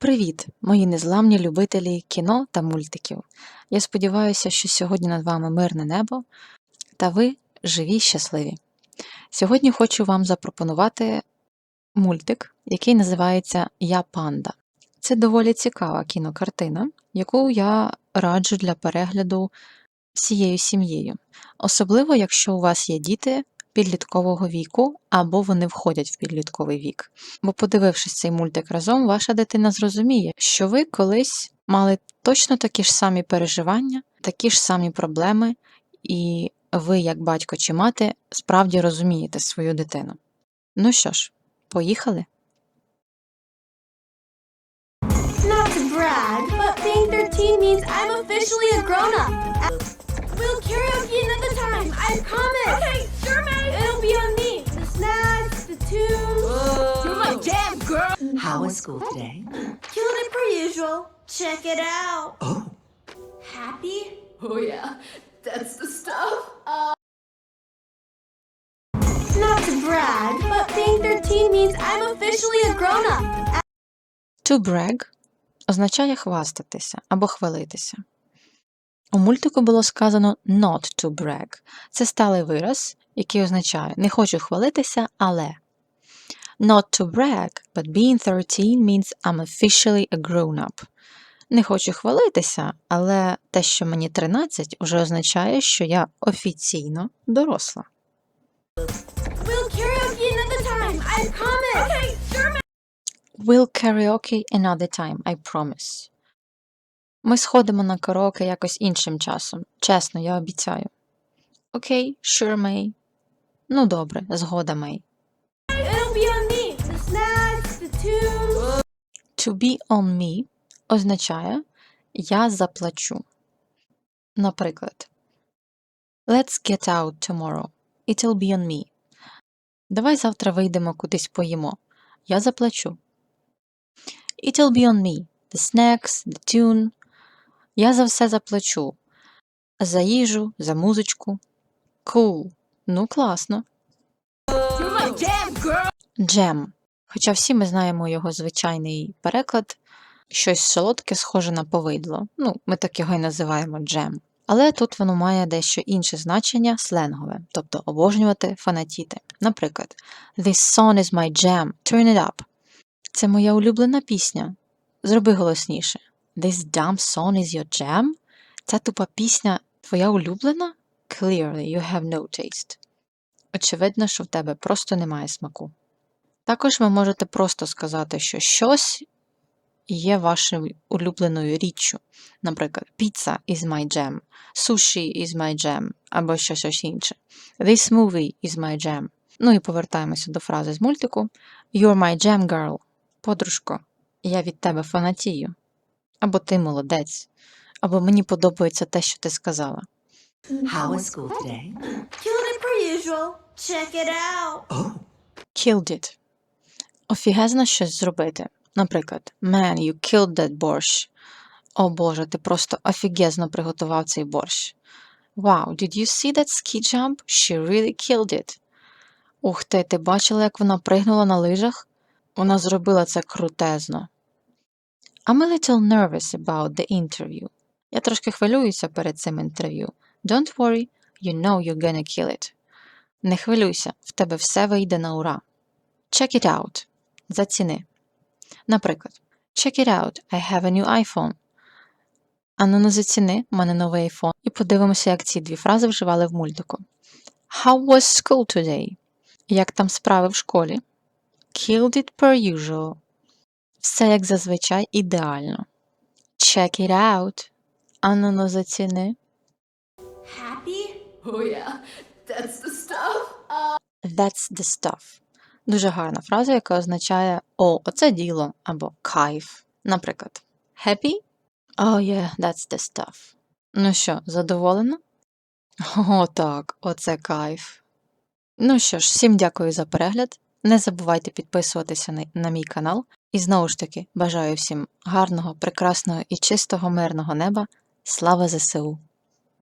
Привіт, мої незламні любителі кіно та мультиків. Я сподіваюся, що сьогодні над вами мирне небо та ви живі й щасливі. Сьогодні хочу вам запропонувати мультик, який називається Я панда. Це доволі цікава кінокартина, яку я раджу для перегляду всією сім'єю, особливо якщо у вас є діти підліткового віку або вони входять в підлітковий вік. Бо, подивившись цей мультик разом, ваша дитина зрозуміє, що ви колись мали точно такі ж самі переживання, такі ж самі проблеми, і ви, як батько чи мати, справді розумієте свою дитину. Ну що ж, поїхали? Not to brag, but being 13 means I'm officially a grown up. We'll karaoke another time, I promise. Okay, sure, mate. It'll be on me. The snacks, the tunes. You're my damn girl. How was school today? Killed it per usual. Check it out. Oh. Happy? Oh yeah, that's the stuff. Not to brag, but being 13 means I'm officially a grown up. To brag означає хвастатися або хвалитися. У мультику було сказано not to brag. Це сталий вираз, який означає не хочу хвалитися, але. Not to brag, but being 13 means I'm officially a grown-up. Не хочу хвалитися, але те, що мені 13, уже означає, що я офіційно доросла. We'll karaoke another time, I promise. Okay, sure. We'll karaoke another time, I promise. Ми сходимо на караоке якось іншим часом. Чесно, я обіцяю. Окей, sure, May. Ну добре, згода, May. It'll be on me. The snacks, the tunes. To be on me означає я заплачу. Наприклад, Let's get out tomorrow. It'll be on me. Давай завтра вийдемо кудись поїмо. Я заплачу. It'll be on me. The snacks, the tune. Я за все заплачу. За їжу, за музичку. Cool. Ну, класно. Джем. Хоча всі ми знаємо його звичайний переклад, щось солодке, схоже на повидло. Ну, ми так його і називаємо джем. Але тут воно має дещо інше значення сленгове, тобто обожнювати, фанатіти. Наприклад, This song is my jam, turn it up. Це моя улюблена пісня. Зроби голосніше. This dumb song is your jam? Ця тупа пісня твоя улюблена? Clearly, you have no taste. Очевидно, що в тебе просто немає смаку. Також ви можете просто сказати, що щось є вашою улюбленою річчю. Наприклад, pizza is my jam, sushi is my jam, або щось ось інше. This movie is my jam. Ну і повертаємося до фрази з мультику. You're my jam girl. Подружко, я від тебе фанатію. Або ти молодець. Або мені подобається те, що ти сказала. How was school today? Killed it per usual. Check it out. Oh. Killed it. Офігезно щось зробити. Наприклад, Man, you killed that борщ. О Боже, ти просто офігезно приготував цей борщ. Wow, did you see that ski jump? She really killed it. Ух ти, ти бачила, як вона пригнула на лижах? Вона зробила це крутезно. I'm a little nervous about the interview. Я трошки хвилююся перед цим інтерв'ю. Don't worry, you know you're gonna kill it. Не хвилюйся, в тебе все вийде на ура. Check it out. Заціни. Наприклад, Check it out, I have a new iPhone. Ану ну заціни, в мене новий iPhone. І подивимося, як ці дві фрази вживали в мультику. How was school today? Як там справи в школі? Killed it per usual. Все як зазвичай ідеально. Check it out. Ану ну заціни. Happy? Oh yeah, that's the stuff. That's the stuff. Дуже гарна фраза, яка означає О, оце діло або кайф. Наприклад, happy? Oh yeah, that's the stuff. Ну що, задоволена? О, так, оце кайф. Ну що ж, всім дякую за перегляд. Не забувайте підписуватися на, на мій канал. І знову ж таки, бажаю всім гарного, прекрасного і чистого мирного неба. Слава ЗСУ!